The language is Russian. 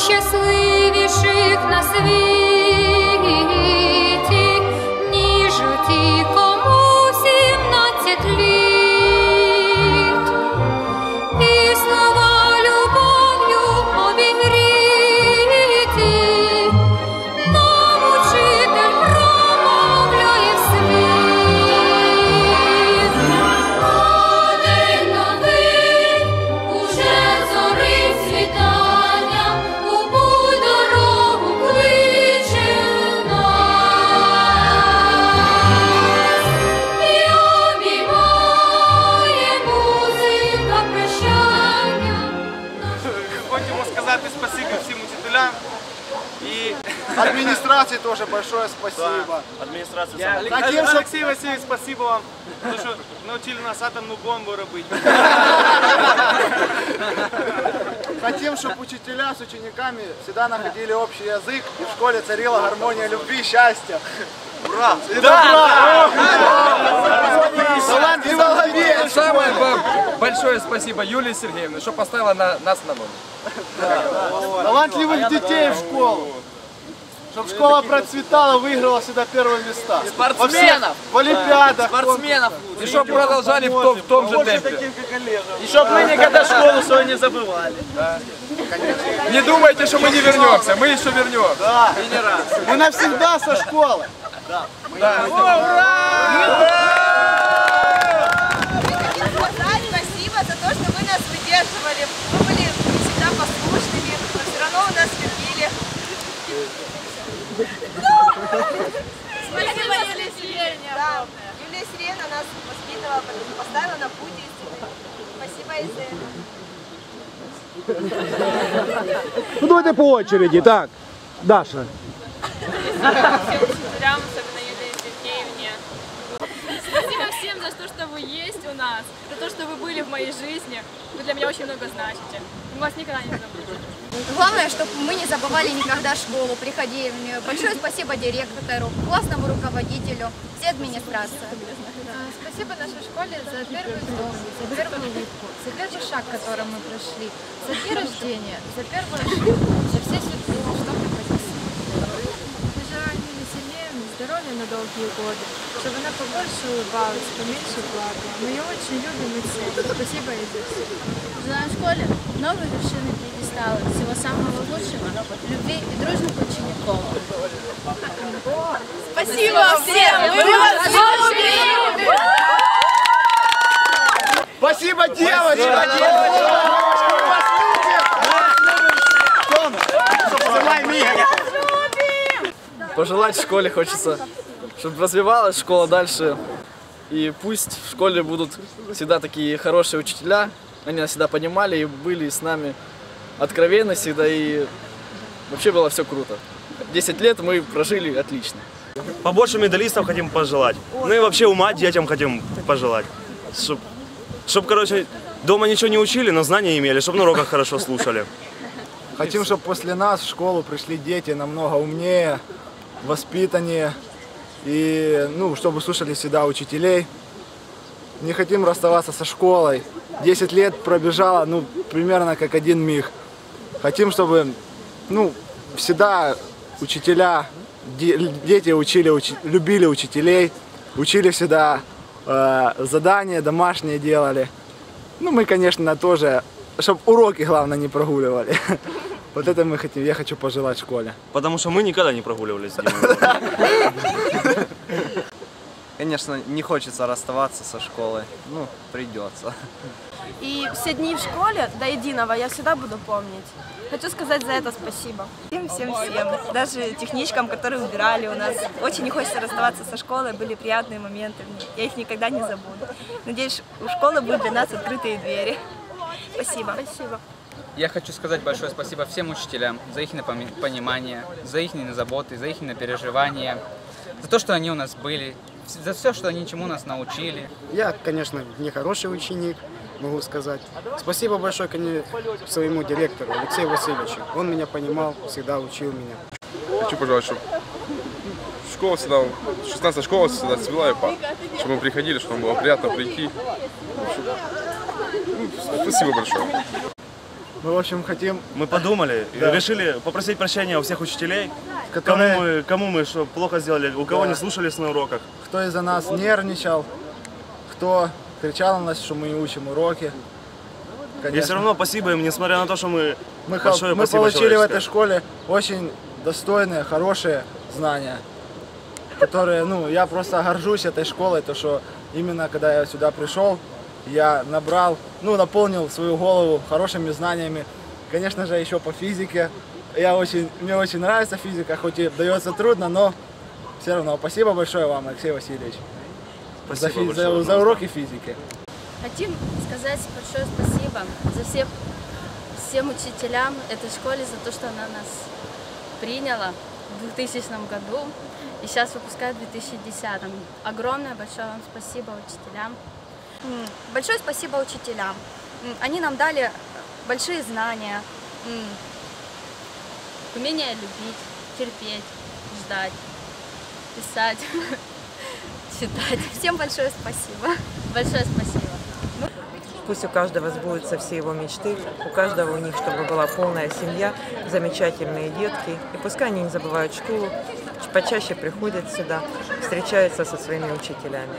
щасливіших на світі, Администрации тоже большое спасибо. Адміністрація Таким, щоб- Олексій Васильович, спасибо вам, тому що навчили нас атомну бомбу робити. Хотим, чтобы учителя с учениками всегда находили общий язык и в школе царила гармония любви и счастья. Ура! И добра! Талант и голове! Самое б- большое спасибо Юлии Сергеевне, что поставила на, нас на ноги. Талантливых детей в школу. Чтобы школа процветала, выиграла всегда первые места. Спортсменов! В олимпиадах. Спортсменов! И чтобы продолжали в том, в том же темпе. І щоб ми ніколи школу свою не забували. Не думайте, что мы не вернемся, мы еще вернемся. Мы навсегда со школы. хотим сказать спасибо за то, что вы нас выдерживали. Вы были всегда послушными, но все равно у нас любили. Спасибо, Юлия Сергеевна. Да, Юлия Сергеевна нас воспитывала, поставила на путь истины. Спасибо, Изель. Ну давайте по очереди. Так, Даша. всем учителям, особенно Юлии Сергеевне. Спасибо всем за то, что вы есть у нас, за то, что вы были в моей жизни. Вы для меня очень много значите. Мы вас никогда не забудем. Главное, чтобы мы не забывали никогда школу, приходили. Большое спасибо директору, классному руководителю, всей администрации. Спасибо нашей школе за первую вздох, за первую улыбку, за первый шаг, который мы прошли, за дни рождения, за первую ошибку, за все сюрпризы, что преподнесли. Пожелаю Юлии Здоровья на долгие годы, чтобы она побольше улыбалась, поменьше плакала. Мы ее очень любим и ценим. Спасибо ей за все. Желаю школе новой вершины пьедестала, всего самого лучшего, любви и дружных учеников. Спасибо всем! Мы вас любим! Спасибо, девочка! Пожелать в школе хочется, чтобы развивалась школа дальше. И пусть в школе будут всегда такие хорошие учителя. Они нас всегда понимали и были с нами откровенны всегда. И вообще было все круто. 10 лет мы прожили отлично. Побольше медалистов хотим пожелать. Ну и вообще ума детям хотим пожелать. Чтоб, чтоб, короче, дома ничего не учили, но знания имели, чтобы на уроках хорошо слушали. Хотим, чтобы после нас в школу пришли дети намного умнее, воспитаннее. И, ну, чтобы слушали всегда учителей. Не хотим расставаться со школой. 10 лет пробежало, ну, примерно как один миг. Хотим, чтобы, ну, всегда учителя, де- дети учили, учи- любили учителей, учили всегда э, задания домашние делали. Ну, мы, конечно, тоже, чтобы уроки, главное, не прогуливали. Вот это мы хотим, я хочу пожелать школе. Потому что мы никогда не прогуливались с Димой. Конечно, не хочется расставаться со школой. Ну, придется. И все дни в школе до единого я всегда буду помнить. Хочу сказать за это спасибо. Всем, всем, всем. Даже техничкам, которые убирали у нас. Очень не хочется расставаться со школой, были приятные моменты. Я их никогда не забуду. Надеюсь, у школы будут для нас открытые двери. Спасибо. Спасибо. Я хочу сказать большое спасибо всем учителям за их понимание, за их заботы, за их переживания, за то, что они у нас были, за все, что они чему нас научили. Я, конечно, не хороший ученик, могу сказать. Спасибо большое коне- своему директору Алексею Васильевичу. Он меня понимал, всегда учил меня. Хочу пожелать, чтобы школа всегда, 16 школа всегда цвела и. Чтобы мы приходили, чтобы нам было приятно прийти. Общем, ну, спасибо большое. Мы, в общем, хотим... Мы подумали и Да. решили попросить прощения у всех учителей, Которые- кому, мы, кому мы что плохо сделали, у кого Да. не слушались на уроках. Кто из-за нас нервничал, кто кричал на нас, что мы не учим уроки. И все равно спасибо им, несмотря на то, что мы, Мы, большое мы получили в этой школе очень достойные, хорошие знания, которые, ну, я просто горжусь этой школой, то, что именно когда я сюда пришел, я набрал, ну, наполнил свою голову хорошими знаниями, конечно же, еще по физике. Я очень, мне очень нравится физика, хоть и дается трудно, но все равно спасибо большое вам, Алексей Васильевич, за, Спасибо фи- большое. за, за уроки физики. Хотим сказать большое спасибо за всех, всем учителям этой школе, за то, что она нас приняла в 2000 году и сейчас выпускает в 2010. Огромное большое вам спасибо учителям. Большое спасибо учителям. Они нам дали большие знания. Умение любить, терпеть, ждать, писать, читать. Всем большое спасибо. Большое спасибо. Пусть у каждого сбудутся все его мечты, у каждого у них, чтобы была полная семья, замечательные детки. И пускай они не забывают школу, почаще приходят сюда, встречаются со своими учителями.